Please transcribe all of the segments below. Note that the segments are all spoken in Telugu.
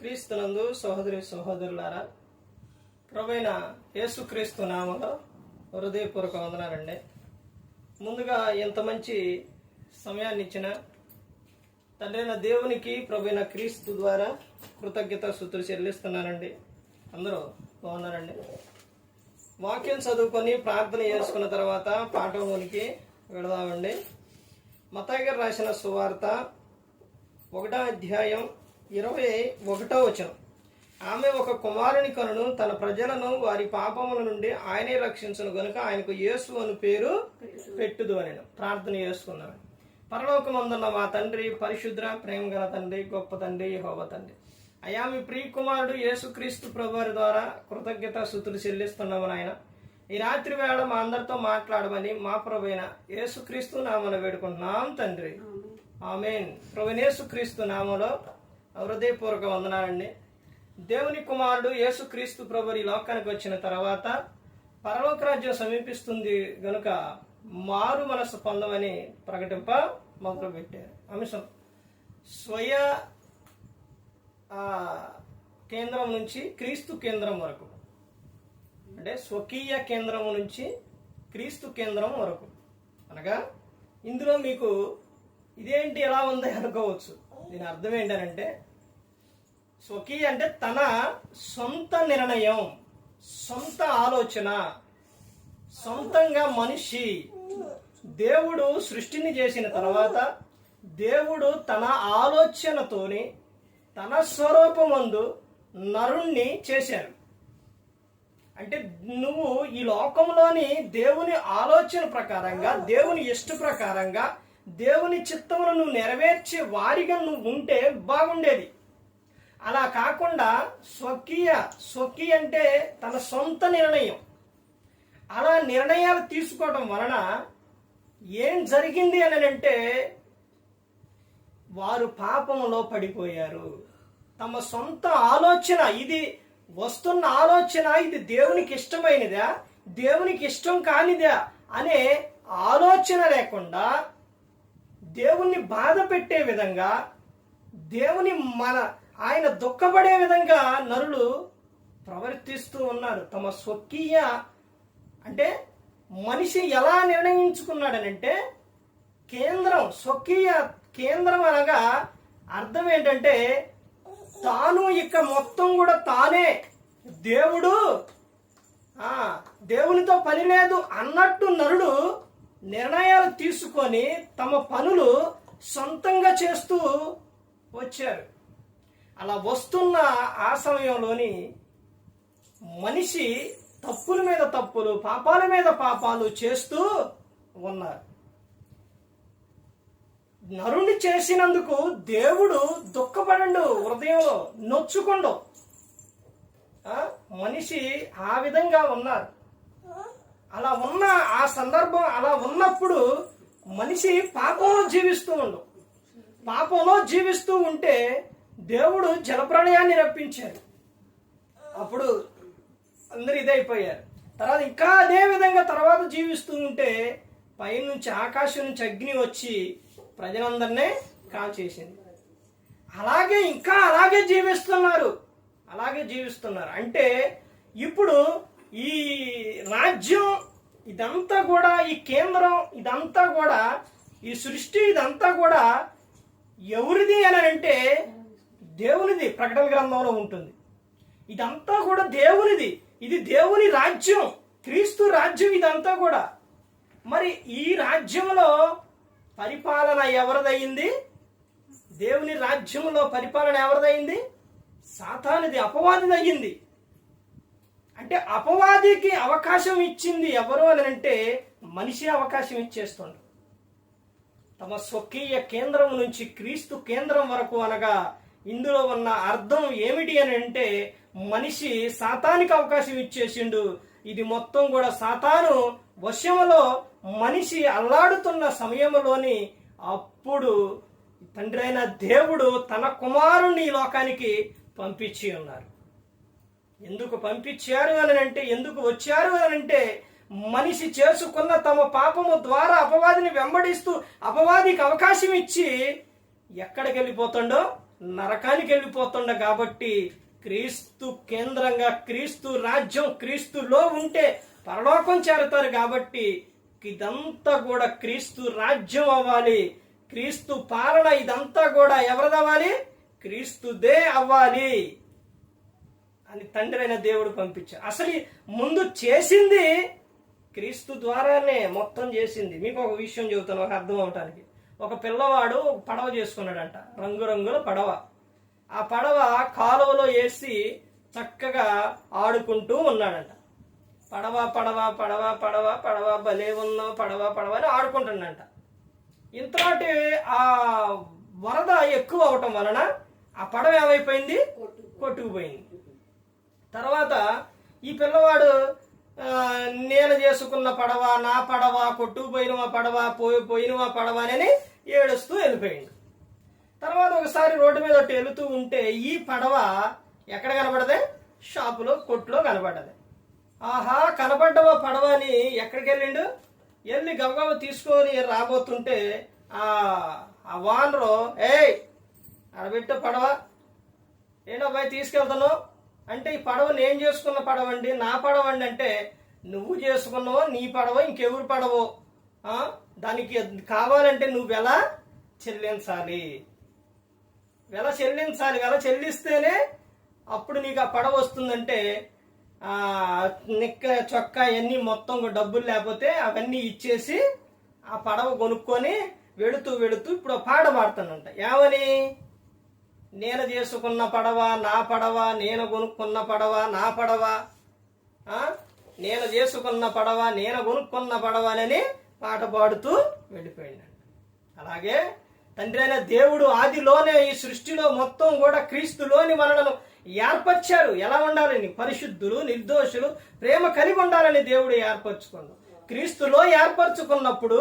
క్రీస్తునందు సహోదరి సహోదరులారా ప్రవైన యేసుక్రీస్తు నామలో హృదయపూర్వక వందనాలండి. ముందుగా ఇంత మంచి సమయాన్ని ఇచ్చిన తండ్రైన దేవునికి ప్రభైన క్రీస్తు ద్వారా కృతజ్ఞత స్థుతులు చెల్లిస్తున్నానండి. అందరూ బాగున్నారండి. వాక్యం చదువుకొని ప్రార్థన చేసుకున్న తర్వాత పాఠంలోనికి వెళదామండి. మతాగర్ రాసిన సువార్త ఒకటో అధ్యాయం ఇరవై ఒకటో వచనం. ఆమె ఒక కుమారుని కనును తన ప్రజలను వారి పాపముల నుండి ఆయనే రక్షించను గనుక ఆయనకు యేసు అని పేరు పెట్టుదు అని ప్రార్థన చేసుకున్నాను పరలోకమందున్న మా తండ్రి పరిశుద్ర ప్రేమ గల తండ్రి గొప్ప తండ్రి యెహోవా తండ్రి. అయా మీ ప్రియ కుమారుడు యేసుక్రీస్తు ప్రభువారి ద్వారా కృతజ్ఞత స్థుతులు చెల్లిస్తున్నాము నాయన. ఈ రాత్రి వేళ మా అందరితో మాట్లాడమని మా ప్రభైన యేసుక్రీస్తు నామను వేడుకుంటున్నాం తండ్రి. ఆమెన్. ప్రభునేసుక్రీస్తు నామలో హృదయపూర్వక వందనాలండి. దేవుని కుమారుడు యేసుక్రీస్తు ప్రభు ఈ లోకానికి వచ్చిన తర్వాత పరలోక రాజ్యం సమీపిస్తుంది గనుక మారు మనసు పొందమని ప్రకటింప మొదలుపెట్టారు అంశం. స్వయ కేంద్రం నుంచి క్రీస్తు కేంద్రం వరకు. అంటే స్వకీయ కేంద్రం నుంచి క్రీస్తు కేంద్రం వరకు. అనగా ఇందులో మీకు ఇదేంటి ఎలా ఉంది అనుకోవచ్చు. దీని అర్థం ఏంటంటే స్వకీయ అంటే తన సొంత నిర్ణయం సొంత ఆలోచన సొంతంగా మనిషి. దేవుడు సృష్టిని చేసిన తర్వాత దేవుడు తన ఆలోచనతోని తన స్వరూపమందు నరుణ్ణి చేశారు అంటే నువ్వు ఈ లోకంలోని దేవుని ఆలోచన ప్రకారంగా దేవుని ఇష్ట ప్రకారంగా దేవుని చిత్తమును నువ్వు నెరవేర్చే వారిగా నువ్వు ఉంటే బాగుండేది. అలా కాకుండా స్వకీయ స్వకీయ అంటే తన సొంత నిర్ణయం. అలా నిర్ణయాలు తీసుకోవడం వలన ఏం జరిగింది అని అంటే వారు పాపంలో పడిపోయారు. తమ సొంత ఆలోచన ఇది వస్తున్న ఆలోచన ఇది దేవునికి ఇష్టమైనదా దేవునికి ఇష్టం కానిదా అనే ఆలోచన లేకుండా దేవుణ్ణి బాధ పెట్టే విధంగా దేవుని మన ఆయన దుఃఖపడే విధంగా నరులు ప్రవర్తిస్తూ ఉన్నారు. తమ స్వకీయ అంటే మనిషి ఎలా నిర్ణయించుకున్నాడనంటే కేంద్రం స్వకీయ కేంద్రం అనగా అర్థం ఏంటంటే తాను ఇక మొత్తం కూడా తానే. దేవుడు ఆ దేవునితో పని లేదు అన్నట్టు నరుడు నిర్ణయాలు తీసుకొని తమ పనులు సొంతంగా చేస్తూ వచ్చారు అలా వస్తున్న ఆ సమయంలోని మనిషి తప్పుల మీద తప్పులు పాపాల మీద పాపాలు చేస్తూ ఉన్నారు. నరుని చేసినందుకు దేవుడు దుఃఖపడండు హృదయంలో నొచ్చుకుండు. మనిషి ఆ విధంగా ఉన్నారు. అలా ఉన్న ఆ సందర్భం అలా ఉన్నప్పుడు మనిషి పాపంలో జీవిస్తూ ఉండు. పాపంలో జీవిస్తూ ఉంటే దేవుడు జలప్రళయాన్ని రప్పించారు. అప్పుడు అందరు ఇదైపోయారు. తర్వాత ఇంకా అదే విధంగా తర్వాత జీవిస్తూ ఉంటే పైనుంచి ఆకాశం నుంచి అగ్ని వచ్చి ప్రజలందరినీ కాల్చేసింది అలాగే ఇంకా అలాగే జీవిస్తున్నారు. అలాగే జీవిస్తున్నారు. అంటే ఇప్పుడు ఈ రాజ్యం ఇదంతా కూడా ఈ కేంద్రం ఇదంతా కూడా ఈ సృష్టి ఇదంతా కూడా ఎవరిది అని అంటే దేవునిది ప్రకటన గ్రంథంలో ఉంటుంది. ఇదంతా కూడా దేవునిది. ఇది దేవుని రాజ్యం. క్రీస్తు రాజ్యం ఇదంతా కూడా. మరి ఈ రాజ్యంలో పరిపాలన ఎవరిదయ్యింది దేవుని రాజ్యంలో పరిపాలన ఎవరిదయ్యింది సాతానిది అపవాదిది అయ్యింది అంటే అపవాదికి అవకాశం ఇచ్చింది ఎవరు అని అంటే మనిషి అవకాశం ఇచ్చేస్తుండ్రు తమ స్వకీయ కేంద్రం నుంచి క్రీస్తు కేంద్రం వరకు అనగా ఇందులో ఉన్న అర్థం ఏమిటి అని అంటే మనిషి సాతానికి అవకాశం ఇచ్చేసిండు. ఇది మొత్తం కూడా సాతాను వశములో మనిషి అల్లాడుతున్న సమయంలోని అప్పుడు తండ్రి అయిన దేవుడు తన కుమారుణ్ణి ఈ లోకానికి పంపించి ఉన్నారు. ఎందుకు పంపించారు అని అంటే ఎందుకు వచ్చారు అని అంటే మనిషి చేసుకున్న తమ పాపము ద్వారా అపవాదిని వెంబడిస్తూ అపవాదికి అవకాశం ఇచ్చి ఎక్కడికి వెళ్ళిపోతుండో నరకానికి వెళ్ళిపోతుండ కాబట్టి క్రీస్తు కేంద్రంగా క్రీస్తు రాజ్యం క్రీస్తులో ఉంటే పరలోకం చేరతారు కాబట్టి ఇదంతా కూడా క్రీస్తు రాజ్యం అవ్వాలి. క్రీస్తు పాలన ఇదంతా కూడా ఎవరిదవ్వాలి? క్రీస్తుదే అవ్వాలి అని తండ్రి అయిన దేవుడు పంపించారు. అసలు ముందు చేసింది క్రీస్తు ద్వారానే మొత్తం చేసింది. మీకు ఒక విషయం చెబుతాను ఒక అర్థం అవటానికి. ఒక పిల్లవాడు పడవ చేసుకున్నాడంట. రంగురంగుల పడవ. ఆ పడవ కాలువలో వేసి చక్కగా ఆడుకుంటూ ఉన్నాడంట. పడవ పడవ పడవ పడవ పడవ భలే ఉన్నావు పడవ పడవ అని ఆడుకుంటుండంట ఇంతలాంటి ఆ వరద ఎక్కువ అవటం వలన ఆ పడవ ఏమైపోయింది? కొట్టుకుపోయింది. తర్వాత ఈ పిల్లవాడు నేను చేసుకున్న పడవ నా పడవ కొట్టుకుపోయిన మా పడవ పోయి పోయిన మా పడవ అని ఏడుస్తూ వెళ్ళిపోయింది. తర్వాత ఒకసారి రోడ్డు మీద ఒకటి వెళుతూ ఉంటే ఈ పడవ ఎక్కడ కనబడదే? షాపులో కొట్టులో కనబడ్డది ఆహా కనబడ్డవ పడవ అని ఎక్కడికి వెళ్ళిండు? వెళ్ళి గబగబ తీసుకొని రాబోతుంటే ఆ ఆ వానరు ఏయ్ అడబెట్ట పడవ. ఏంటో పోయి తీసుకెళ్తాను అంటే ఈ పడవ నేను చేసుకున్న పడవ అండి నా పడవ అండి అంటే నువ్వు చేసుకున్నావో నీ పడవ ఇంకెవరు పడవో దానికి కావాలంటే నువ్వు ఎలా చెల్లించాలి? వెల చెల్లించాలి? వెల చెల్లిస్తేనే అప్పుడు నీకు ఆ పడవ వస్తుందంటే నిక్క చొక్కా అవన్నీ మొత్తం డబ్బులు లేకపోతే అవన్నీ ఇచ్చేసి ఆ పడవ కొనుక్కొని వెడుతూ వెడుతూ ఇప్పుడు పాట పాడుతానంట. ఏమని? నేను చేసుకున్న పడవ నా పడవ నేను కొనుక్కున్న పడవ నా పడవ నేను చేసుకున్న పడవ నేను కొనుక్కున్న పడవ అని పాట పాడుతూ వెళ్ళిపోయిందండి అలాగే తండ్రి అయిన దేవుడు ఆదిలోనే ఈ సృష్టిలో మొత్తం కూడా క్రీస్తులోని మనలను ఏర్పరిచారు. ఎలా ఉండాలని? పరిశుద్ధులు నిర్దోషులు ప్రేమ కలిగి ఉండాలని దేవుడు ఏర్పరచుకున్నాడు. క్రీస్తులో ఏర్పరచుకున్నప్పుడు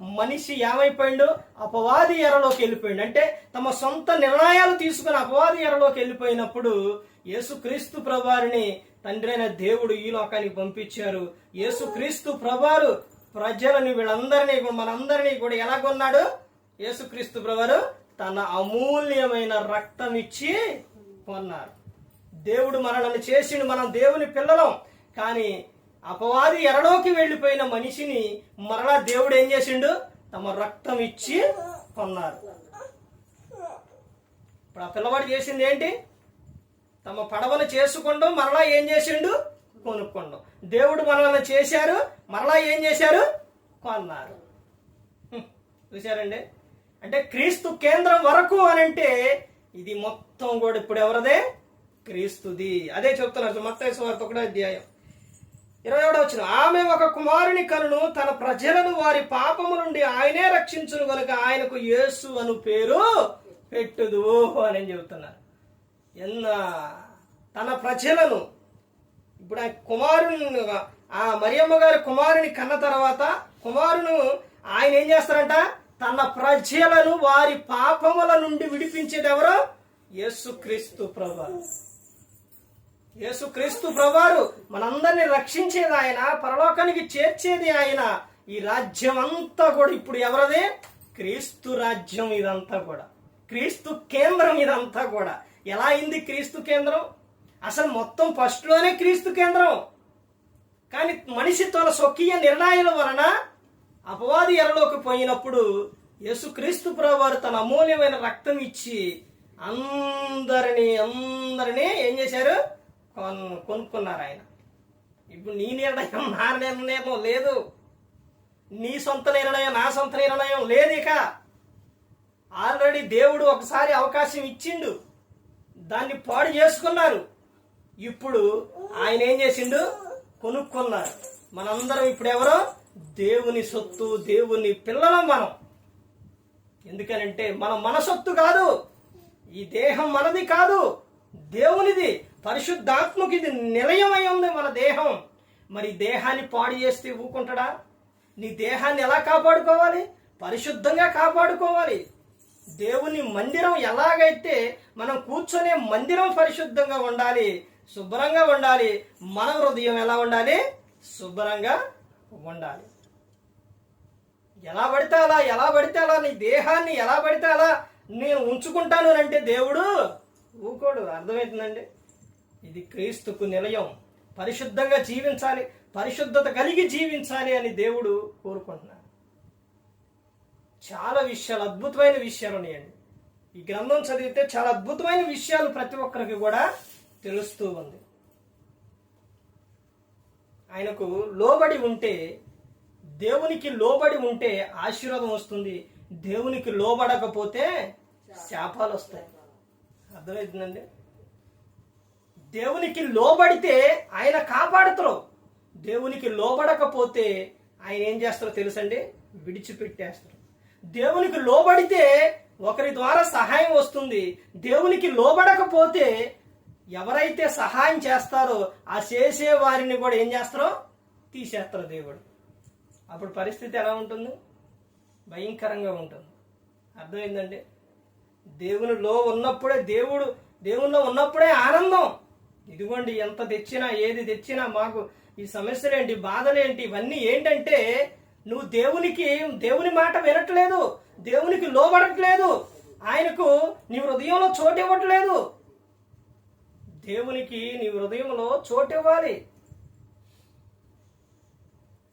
మనిషి ఏమైపోయిండు? అపవాది ఎరలోకి వెళ్ళిపోయిండు. అంటే తమ సొంత నిర్ణయాలు తీసుకుని అపవాది ఎరలోకి వెళ్ళిపోయినప్పుడు యేసుక్రీస్తు ప్రభారిని తండ్రైన దేవుడు ఈ లోకానికి పంపించారు. యేసుక్రీస్తు ప్రభారు ప్రజలను వీళ్ళందరినీ కూడా మనందరినీ కూడా ఎలా కొన్నాడు? యేసుక్రీస్తు బ్రవరు తన అమూల్యమైన రక్తం ఇచ్చి కొన్నారు. దేవుడు మనల్ని చేసిండు మనం దేవుని పిల్లలం. కానీ అపవాది ఎరలోకి వెళ్ళిపోయిన మనిషిని మరలా దేవుడు ఏం చేసిండు? తమ రక్తం ఇచ్చి కొన్నారు. ఇప్పుడు ఆ పిల్లవాడు చేసింది ఏంటి? తమ పడవను చేసుకుంటూ మరలా ఏం చేసిండు? కొనుక్కోండు దేవుడు మనల్ని చేశారు మరలా ఏం చేశారు? కొన్నారు. చూశారండి? అంటే క్రీస్తు కేంద్రం వరకు అని అంటే ఇది మొత్తం కూడా ఇప్పుడు ఎవరిదే? క్రీస్తుది. అదే చెప్తున్నారు మొత్తం సువార్త ఒకటో అధ్యాయం. ఇరవై ఏడో వచ్చిన ఆమె ఒక కుమారుని కనును తన ప్రజలను వారి పాపము నుండి ఆయనే రక్షించును కనుక ఆయనకు యేసు అను పేరు పెట్టుదు అని చెబుతున్నారు. ఎన్న తన ప్రజలను ఇప్పుడు ఆ కుమారుని ఆ మరియమ్మ గారి కుమారుని కన్న తర్వాత కుమారును ఆయన ఏం చేస్తారంట? తన ప్రజలను వారి పాపముల నుండి విడిపించేది ఎవరు? యేసుక్రీస్తు ప్రభు యేసుక్రీస్తు ప్రభువారు మనందరినీ రక్షించేది ఆయన పరలోకానికి చేర్చేది ఆయన. ఈ రాజ్యం అంతా కూడా ఇప్పుడు ఎవరది? క్రీస్తు రాజ్యం ఇదంతా కూడా. క్రీస్తు కేంద్రం ఇదంతా కూడా. ఎలా అయింది క్రీస్తు కేంద్రం? అసలు మొత్తం ఫస్ట్లోనే క్రీస్తు కేంద్రం. కానీ మనిషి తన స్వకీయ నిర్ణయాల వలన అపవాది ఎరలోకి పోయినప్పుడు యేసుక్రీస్తు ప్రభువారు తన అమూల్యమైన రక్తం ఇచ్చి అందరినీ అందరినీ ఏం చేశారు? కొనుక్కున్నారు ఆయన. ఇప్పుడు నీ నిర్ణయం నా నిర్ణయం లేదు. నీ సొంత నిర్ణయం నా సొంత నిర్ణయం లేదు ఇక. ఆల్రెడీ దేవుడు ఒకసారి అవకాశం ఇచ్చిండు. దాన్ని పాడు చేసుకున్నారు. ఇప్పుడు ఆయన ఏం చేసిండు? కొనుక్కున్నారు. మనందరం ఇప్పుడు ఎవరో? దేవుని సొత్తు దేవుని పిల్లలం మనం. ఎందుకనంటే మనం మన సొత్తు కాదు. ఈ దేహం మనది కాదు. దేవునిది పరిశుద్ధాత్మకి ఇది నిలయమై ఉంది మన దేహం. మరి దేహాన్ని పాడు చేస్తే ఊకుంటాడా? నీ దేహాన్ని ఎలా కాపాడుకోవాలి? పరిశుద్ధంగా కాపాడుకోవాలి. దేవుని మందిరం ఎలాగైతే మనం కూర్చొనే మందిరం పరిశుద్ధంగా ఉండాలి శుభ్రంగా ఉండాలి మన హృదయం ఎలా ఉండాలి శుభ్రంగా ఉండాలి ఎలా పడితే అలా ఎలా పడితే అలా నీ దేహాన్ని ఎలా పడితే అలా నేను ఉంచుకుంటాను అంటే దేవుడు ఊకోడు. అర్థమవుతుందండి ఇది క్రీస్తుకు నిలయం. పరిశుద్ధంగా జీవించాలి. పరిశుద్ధత కలిగి జీవించాలి అని దేవుడు కోరుకుంటున్నాడు. చాలా విషయాలు అద్భుతమైన విషయాలు ఉన్నాయండి. ఈ గ్రంథం చదివితే చాలా అద్భుతమైన విషయాలు ప్రతి ఒక్కరికి కూడా తెలుస్తూ ఉంది. ఆయనకు లోబడి ఉంటే దేవునికి లోబడి ఉంటే ఆశీర్వాదం వస్తుంది. దేవునికి లోబడకపోతే శాపాలు వస్తాయి. అర్థమవుతుందండి దేవునికి లోబడితే ఆయన కాపాడుతారు. దేవునికి లోబడకపోతే ఆయన ఏం చేస్తారో తెలుసండి? విడిచిపెట్టేస్తారు. దేవునికి లోబడితే ఒకరి ద్వారా సహాయం వస్తుంది. దేవునికి లోబడకపోతే ఎవరైతే సహాయం చేస్తారో ఆ చేసే వారిని కూడా ఏం చేస్తారో తీసేస్తారు దేవుడు. అప్పుడు పరిస్థితి ఎలా ఉంటుంది? భయంకరంగా ఉంటుంది. అర్థమైందండి? దేవునిలో ఉన్నప్పుడే దేవుడు దేవునిలో ఉన్నప్పుడే ఆనందం. ఇదిగోండి ఎంత తెచ్చినా ఏది తెచ్చినా మాకు ఈ సమస్యలేంటి బాధలేంటి ఇవన్నీ ఏంటంటే నువ్వు దేవునికి దేవుని మాట వినట్లేదు దేవునికి లోబడట్లేదు. ఆయనకు నీ హృదయంలో చోటు ఇవ్వట్లేదు. దేవునికి నీ హృదయంలో చోటు ఇవ్వాలి.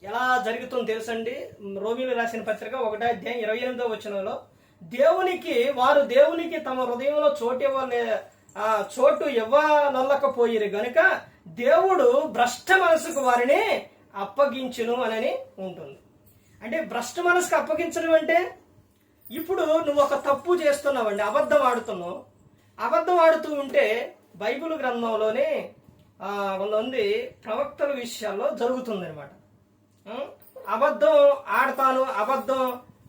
ఎలా జరుగుతుందో తెలుసండి? రోమిలు రాసిన పత్రిక ఒకటో అధ్యాయం ఇరవై ఎనిమిదో వచనంలో దేవునికి వారు దేవునికి తమ హృదయంలో చోటు ఇవ్వలే ఆ చోటు ఇవ్వనొల్లకపోయిరు గనుక దేవుడు భ్రష్ట మనసుకు వారిని అప్పగించును అని ఉంటుంది. అంటే భ్రష్ట మనసుకు అప్పగించడం అంటే ఇప్పుడు నువ్వు ఒక తప్పు చేస్తున్నావండి అబద్ధం ఆడుతున్నావు. అబద్ధం ఆడుతూ ఉంటే బైబిల్ గ్రంథంలోనే ఉంది ప్రవక్తల విషయాల్లో జరుగుతుంది అనమాట అబద్ధం ఆడతాను అబద్ధం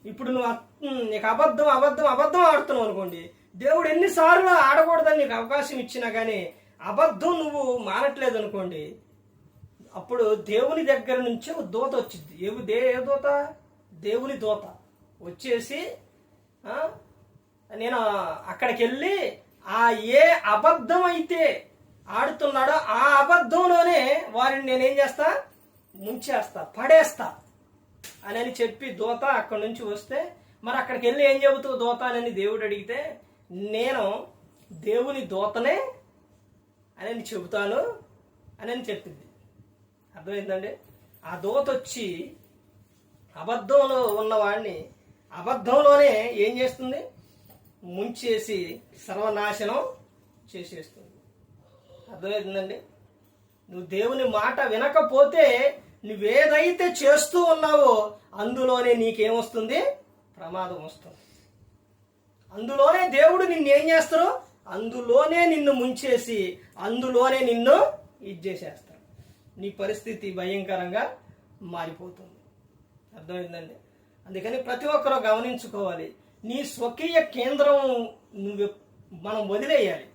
ఇప్పుడు నువ్వు నీకు అబద్ధం అబద్ధం అబద్ధం ఆడుతున్నావు అనుకోండి దేవుడు ఎన్నిసార్లు ఆడకూడదని నీకు అవకాశం ఇచ్చినా కానీ అబద్ధం నువ్వు మానట్లేదు అనుకోండి అప్పుడు దేవుని దగ్గర నుంచి ఒక దూత వచ్చింది. ఏ దే ఏ దూత? దేవుని దూత. వచ్చేసి నేను అక్కడికి వెళ్ళి ఆ ఏ అబద్ధం అయితే ఆడుతున్నాడో ఆ అబద్ధంలోనే వారిని నేనేం చేస్తా? ముంచేస్తా పడేస్తా అని చెప్పి దూత అక్కడి నుంచి వస్తే మరి అక్కడికి వెళ్ళి ఏం చెబుతావు దూత అని దేవుడు అడిగితే నేను దేవుని దూతనే అని చెబుతాను అని అని చెప్పింది. అర్థమైందండి? ఆ దూత వచ్చి అబద్ధంలో ఉన్నవాడిని అబద్ధంలోనే ఏం చేస్తుంది? ముంచేసి సర్వనాశనం చేసేస్తుంది. అర్థమవుతుందండి నువ్వు దేవుని మాట వినకపోతే నువ్వేదైతే చేస్తూ ఉన్నావో అందులోనే నీకేమొస్తుంది? ప్రమాదం వస్తుంది. అందులోనే దేవుడు నిన్ను ఏం చేస్తారు అందులోనే నిన్ను ముంచేసి అందులోనే నిన్ను ఇచ్చేసేస్తారు నీ పరిస్థితి భయంకరంగా మారిపోతుంది. అర్థమైందండి? అందుకని ప్రతి ఒక్కరూ గమనించుకోవాలి. నీ స్వకీయ కేంద్రం నువ్వు మనం వదిలేయాలి.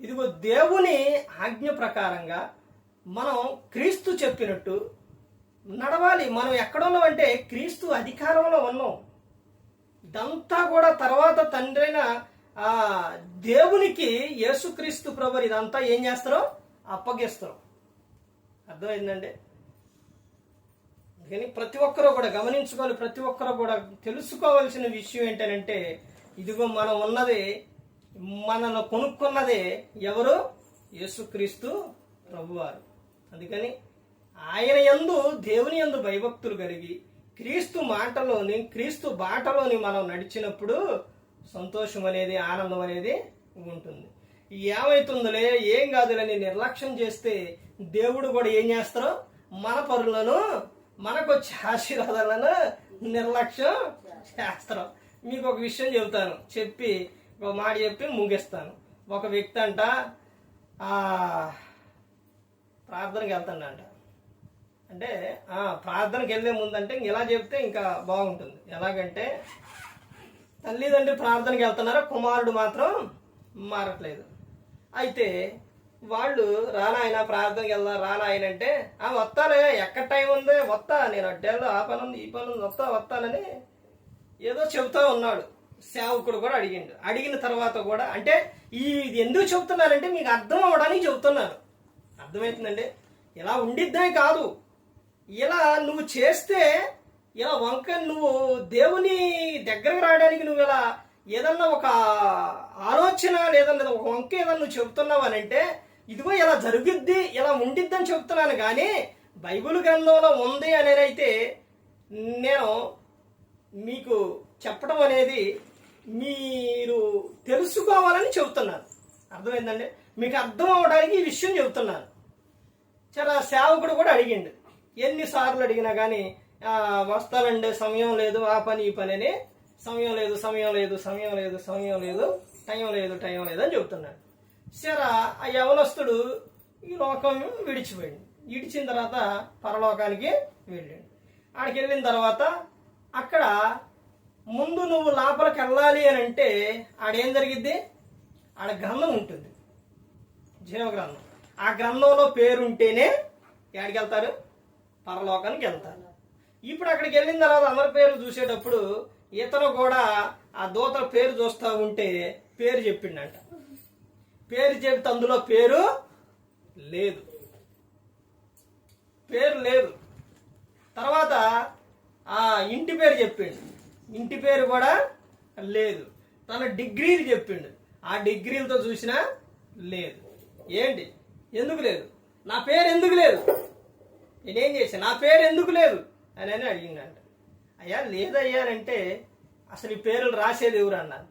ఇదిగో దేవుని ఆజ్ఞ ప్రకారంగా మనం క్రీస్తు చెప్పినట్టు నడవాలి. మనం ఎక్కడున్నామంటే క్రీస్తు అధికారంలో ఉన్నాం. ఇదంతా కూడా తర్వాత తండ్రైన ఆ దేవునికి యేసుక్రీస్తు ప్రభు ఇదంతా ఏం చేస్తారో అప్పగిస్తారు. అర్థమైందండి? కానీ ప్రతి ఒక్కరూ కూడా గమనించుకోవాలి ప్రతి ఒక్కరూ కూడా తెలుసుకోవాల్సిన విషయం ఏంటంటే ఇదిగో మనం ఉన్నది మనను కొనుక్కున్నదే ఎవరు? యేసుక్రీస్తు ప్రభువారు. అందుకని ఆయన యందు దేవుని యందు భయభక్తులు కలిగి క్రీస్తు మాటలోని క్రీస్తు బాటలోని మనం నడిచినప్పుడు సంతోషం అనేది ఆనందం అనేది ఉంటుంది. ఏమైతుందిలే ఏం కాదులని నిర్లక్ష్యం చేస్తే దేవుడు కూడా ఏం చేస్తారో? మన పరులను మనకు వచ్చే ఆశీర్వాదాలను నిర్లక్ష్యం శాస్త్రం మీకు ఒక విషయం చెబుతాను. చెప్పి ఒక మాట చెప్పి ముగిస్తాను. ఒక వ్యక్తి అంట ప్రార్థనకి వెళ్తాడంట. అంటే ప్రార్థనకి వెళ్ళే ముందంటే ఇంక ఇలా చెప్తే ఇంకా బాగుంటుంది. ఎలాగంటే తల్లిదండ్రి ప్రార్థనకి వెళ్తున్నారా? కుమారుడు మాత్రం మారట్లేదు. అయితే వాళ్ళు రానాయన ప్రార్థనకి వెళ్దాం రానాయన అంటే ఆ వస్తాలే ఎక్కడ టైం ఉంది? వస్తా నేను అడ్డేళ్ళు ఆ పని ఉంది ఈ పని ఉంది వస్తా వస్తానని ఏదో చెబుతా ఉన్నాడు. సేవకుడు కూడా అడిగిండు. అడిగిన తర్వాత కూడా అంటే ఈ ఇది ఎందుకు చెబుతున్నానంటే మీకు అర్థం అవ్వడానికి చెబుతున్నాను. అర్థమవుతుందండి? ఇలా ఉండిద్దే కాదు. ఇలా నువ్వు చేస్తే ఇలా వంక నువ్వు దేవుని దగ్గరకు రావడానికి నువ్వు ఇలా ఏదన్నా ఒక ఆలోచన లేదన్నా ఒక వంక ఏదన్నా నువ్వు చెబుతున్నావు అని అంటే ఇదిగో ఇలా జరుగుద్ది ఇలా ఉండిద్ది అని చెప్తున్నాను కానీ బైబిల్ గ్రంథంలో ఉంది అనేది అయితే నేను మీకు చెప్పడం అనేది మీరు తెలుసుకోవాలని చెబుతున్నాను. అర్థమైందండి? మీకు అర్థం అవడానికి ఈ విషయం చెబుతున్నాను. చాలా సేవకుడు కూడా అడిగిండు. ఎన్నిసార్లు అడిగినా కానీ వస్తానండి సమయం లేదు ఆ పని ఈ పని అని. సమయం లేదు సమయం లేదు సమయం లేదు సమయం లేదు టైం లేదు టైం లేదు అని చెబుతున్నాడు. సరే ఆ యవనస్తుడు ఈ లోకం విడిచిపోయింది. విడిచిన తర్వాత పరలోకానికి వెళ్ళాడు. ఆడికి వెళ్ళిన తర్వాత అక్కడ ముందు నువ్వు లోపలికి వెళ్ళాలి అని అంటే ఆడేం జరిగిద్ది? ఆడ గ్రంథం ఉంటుంది. జీవగ్రంథం. ఆ గ్రంథంలో పేరు ఉంటేనే ఎక్కడికి వెళ్తారు? పరలోకానికి వెళ్తారు. ఇప్పుడు అక్కడికి వెళ్ళిన తర్వాత అందరి పేరు చూసేటప్పుడు ఇతను కూడా ఆ దూతల పేరు చూస్తూ ఉంటే పేరు చెప్పిండంట. పేరు చెబితే అందులో పేరు లేదు. పేరు లేదు. తర్వాత ఆ ఇంటి పేరు చెప్పిండు. ఇంటి పేరు కూడా లేదు. తన డిగ్రీలు చెప్పిండు. ఆ డిగ్రీలతో చూసినా లేదు. ఏంటి? ఎందుకు లేదు? నా పేరు ఎందుకు లేదు? నేనేం చేశాను నా పేరు ఎందుకు లేదు? అని అని అడిగిందంట. అయ్యా లేదయ్యానంటే అసలు ఈ పేర్లు రాసేది ఎవరు అన్నంట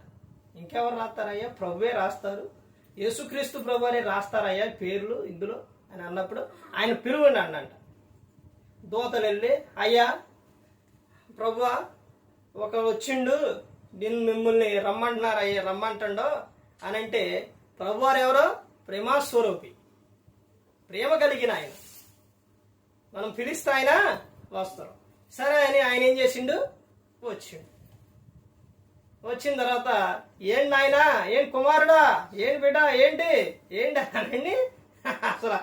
ఇంకెవరు రాస్తారయ్యా? ప్రభువే రాస్తారు. యేసుక్రీస్తు ప్రభు అని రాస్తారయ్యా పేర్లు ఇందులో అని అన్నప్పుడు ఆయన పిలువండి అన్నంట. దూతలు వెళ్ళి అయ్యా ప్రభు ఒక వచ్చిండు నేను మిమ్మల్ని రమ్మంటున్నారు అయ్యా రమ్మంటుండో? అని అంటే ప్రభువారు ఎవరో? ప్రేమాస్వరూపి. ప్రేమ కలిగిన ఆయన. మనం పిలిస్తే ఆయన వస్తారు. సరే అని ఆయన ఏం చేసిండు? వచ్చిండు. వచ్చిన తర్వాత ఏంటి నాయనా? ఏం కుమారుడా? ఏంటి బిడ్డ? ఏంటి? ఏంటి? అని అసలు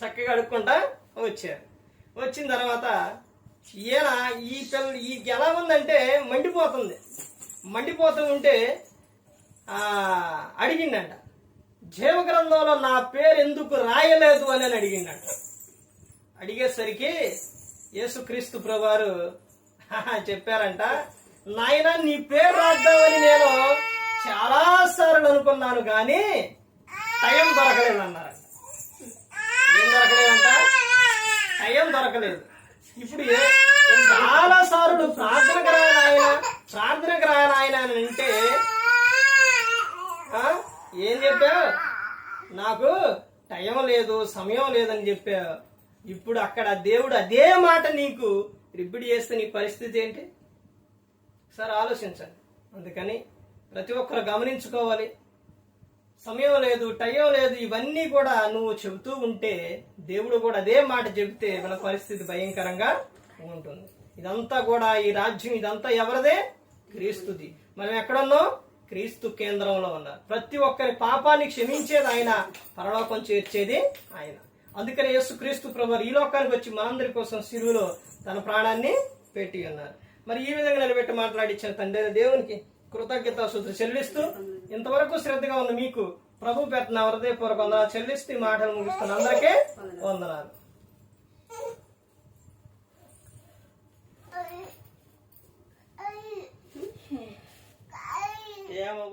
చక్కగా అడుక్కుంటా వచ్చారు. వచ్చిన తర్వాత ఈయన ఈ పిల్ల ఈ ఎలా ఉందంటే మండిపోతుంది. మండిపోతూ ఉంటే అడిగిండంట జీవగ్రంథంలో నా పేరు ఎందుకు రాయలేదు అని అని అడిగిండంట అడిగేసరికి యేసుక్రీస్తు ప్రభువారు చెప్పారంట. నాయన నీ పేరు రాద్దామని నేను చాలా సార్లు అనుకున్నాను కానీ టైం దొరకలేదు అన్నారు. ఏం దొరకలేదంట టైం దొరకలేదు. ఇప్పుడు చాలా సార్లు ప్రార్థనకు రాయనాయన ప్రార్థనకు రాయనాయన అని అంటే ఏం చెప్పా? నాకు టైం లేదు సమయం లేదని చెప్పా. ఇప్పుడు అక్కడ దేవుడు అదే మాట నీకు రిపీట్ చేస్తే నీ పరిస్థితి ఏంటి? సార్ ఆలోచించండి. అందుకని ప్రతి ఒక్కరు గమనించుకోవాలి. సమయం లేదు టైం లేదు ఇవన్నీ కూడా నువ్వు చెబుతూ ఉంటే దేవుడు కూడా అదే మాట చెబితే మన పరిస్థితి భయంకరంగా ఉంటుంది. ఇదంతా కూడా ఈ రాజ్యం ఇదంతా ఎవరిదే? క్రీస్తుది. మనం ఎక్కడున్నాం? క్రీస్తు కేంద్రంలో ఉన్నారు ప్రతి ఒక్కరి పాపాన్ని క్షమించేది ఆయన పరలోకం చేర్చేది ఆయన. అందుకని యేసు క్రీస్తు ప్రభు ఈ లోకానికి వచ్చి మనందరి కోసం సిరువులో తన ప్రాణాన్ని పెట్టి ఉన్నారు. మరి ఈ విధంగా నిలబెట్టి మాట్లాడించిన తండ్రి దేవునికి కృతజ్ఞత శుద్ధి చెల్లిస్తూ ఇంతవరకు శ్రద్ధగా ఉన్న మీకు ప్రభు పెట్టిన హృదయపూర్వక వందనాలు చెల్లిస్తూ ఈ మాటలు ముగిస్తున్న అందరికీ వందనాలు. ఏమో